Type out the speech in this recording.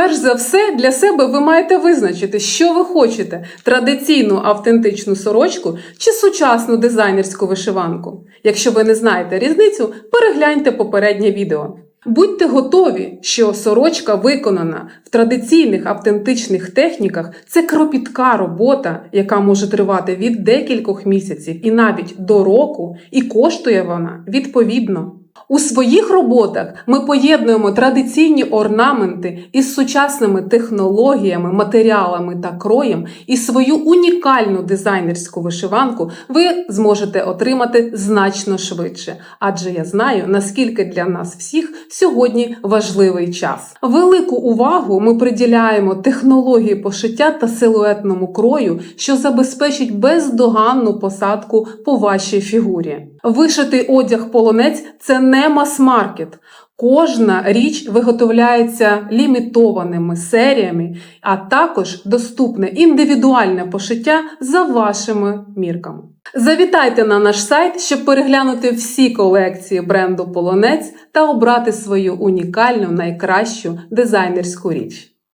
Перш за все, для себе ви маєте визначити, що ви хочете: традиційну автентичну сорочку чи сучасну дизайнерську вишиванку. Якщо ви не знаєте різницю, перегляньте попереднє відео. Будьте готові, що сорочка виконана в традиційних автентичних техніках це кропітка робота, яка може тривати від декількох місяців і навіть до року, і коштує вона відповідно. У своїх роботах ми поєднуємо традиційні орнаменти із сучасними технологіями, матеріалами та кроєм, і свою унікальну дизайнерську вишиванку ви зможете отримати значно швидше. Адже я знаю, наскільки для нас всіх сьогодні важливий час. Велику увагу ми приділяємо технології пошиття та силуетному крою, що забезпечить бездоганну посадку по вашій фігурі. Вишитий одяг полонець це не мас-маркет. Кожна річ виготовляється лімітованими серіями, а також доступне індивідуальне пошиття за вашими мірками. Завітайте на наш сайт, щоб переглянути всі колекції бренду Полонець та обрати свою унікальну найкращу дизайнерську річ.